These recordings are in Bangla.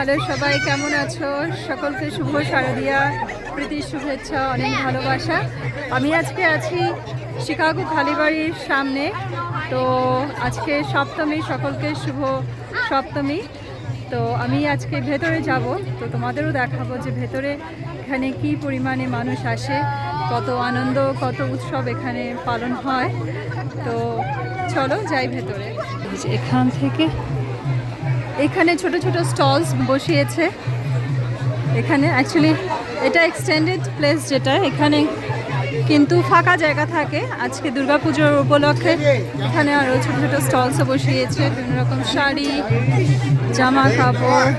হ্যালো সবাই, কেমন আছো? সকলকে শুভ শারদিয়া, প্রীতির শুভেচ্ছা, অনেক ভালোবাসা। আমি আজকে আছি শিকাগো কালীবাড়ির সামনে। তো আজকে সপ্তমী, সকলকে শুভ সপ্তমী। তো আমি আজকে ভেতরে যাব। তো তোমাদেরও দেখাবো যে ভেতরে এখানে কি পরিমাণে মানুষ আসে, কত আনন্দ, কত উৎসব এখানে পালন হয়। তো চলো যাই ভেতরে। এখান থেকে এখানে ছোট ছোট স্টলস বসিয়েছে। এখানে অ্যাকচুয়ালি এটা এক্সটেন্ডেড প্লেস যেটা, এখানে কিন্তু ফাঁকা জায়গা থাকে। আজকে দুর্গাপুজোর উপলক্ষে এখানে আরও ছোট ছোট স্টলসও বসিয়েছে। বিভিন্ন রকম শাড়ি, জামা কাপড়,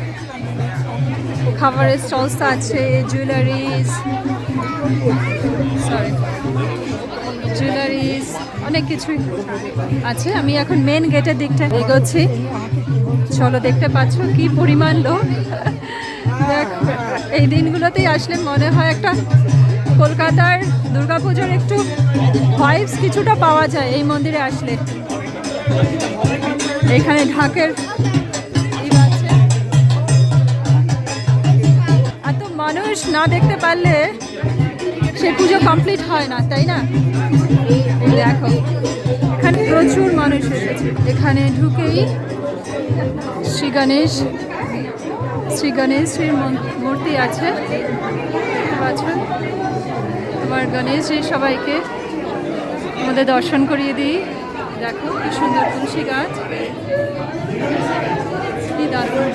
খাবারের স্টলস আছে জুয়েলারিস সরি জুয়েলারিস অনেক কিছুই আছে। আমি এখন মেন গেটের দিকটা এগোচ্ছি। চলো দেখতে পাচ্ছ কি পরিমাণ লোক। এই দিনগুলোতেই আসলে মনে হয় একটা কলকাতার দুর্গাপুজোর একটু ভাইবস কিছুটা পাওয়া যায় এই মন্দিরে আসলে। এখানে ঢাকের ই এত মানুষ না দেখতে পারলে সে পুজো কমপ্লিট হয় না, তাই না? দেখো, এখানে প্রচুর মানুষ এসেছে। এখানে ঢুকেই শ্রী গণেশ, শ্রী গণেশের মূর্তি আছে। তোমার গণেশজি সবাইকে আমাদের দর্শন করিয়ে দিই। দেখো, কি সুন্দর তুলসী গাছ কি দারুণ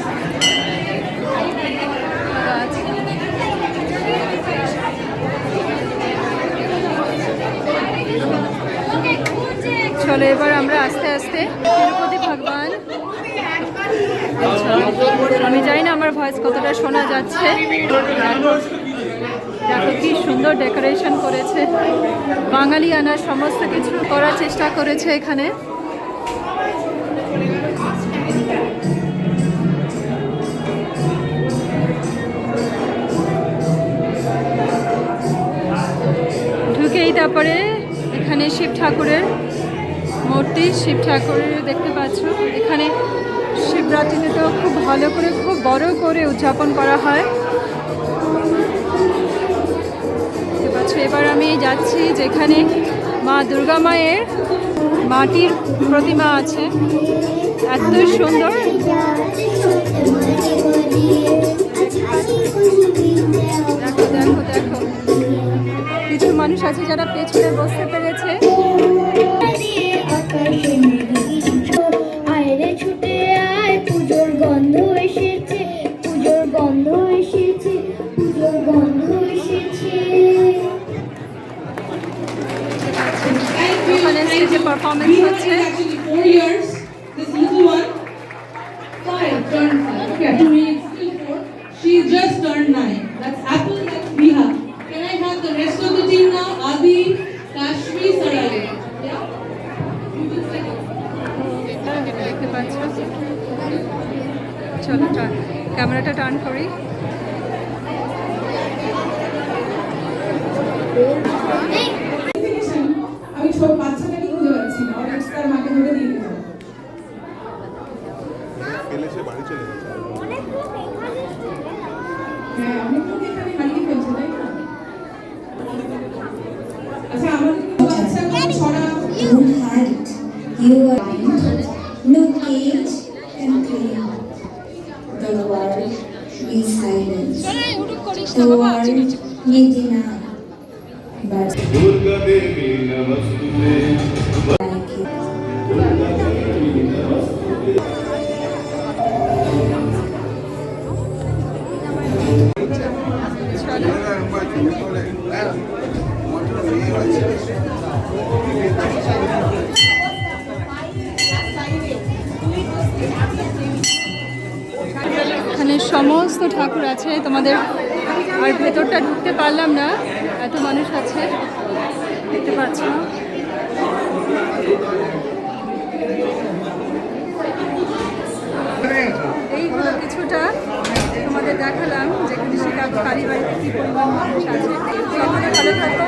গাছ চলো এবার আমরা আস্তে আস্তে তিরুপতি ভগবান। আমি জানি না আমার ভয়েস কতটা শোনা যাচ্ছে। দেখো কি সুন্দর ডেকোরেশন করেছে। বাঙালি আনার সমস্ত কিছু করার চেষ্টা করেছে এখানে। ঢুকেই তারপরে এখানে শিব ঠাকুরের মূর্তি শিব ঠাকুরের দেখতে পাচ্ছ। এখানে শিবরাত্রিতে তো খুব ভালো করে, খুব বড় করে উদযাপন করা হয়। দেখতে পাচ্ছ, এবার আমি যাচ্ছি যেখানে মা দুর্গা মায়ের মাটির প্রতিমা আছে। এত সুন্দর। দেখো দেখো দেখো। কিছু মানুষ আছে যারা পেছনে বসতে পেরেছে me it's still four. She just turned nine. That's Apple, that's Riha. Can I have the rest of the team now? Adi, Kashmi, Sarale. Yeah? You will second. দেখতে পাচ্ছ চলো টান ক্যামেরাটা টার্ন করি আমি ছোট হ্যাঁ অনেক লোক এখানে হারিয়ে ফেলছে তাই না আচ্ছা আমাদের বাচ্চা কোনো ছড়া Don't hide. You are blind. No cage can clean. The world be silent. The world need deny. But সমস্ত ঠাকুর আছে, তোমাদের আর ভেতরটা ঢুকতে পারলাম না, এত মানুষ আছে, দেখতে পাচ্ছ। এই কিছুটা তোমাদের দেখালাম, যেখানে সেটা কালীবাড়িতে কী পরিমাণ মানুষ আছে। ভালো থাকো।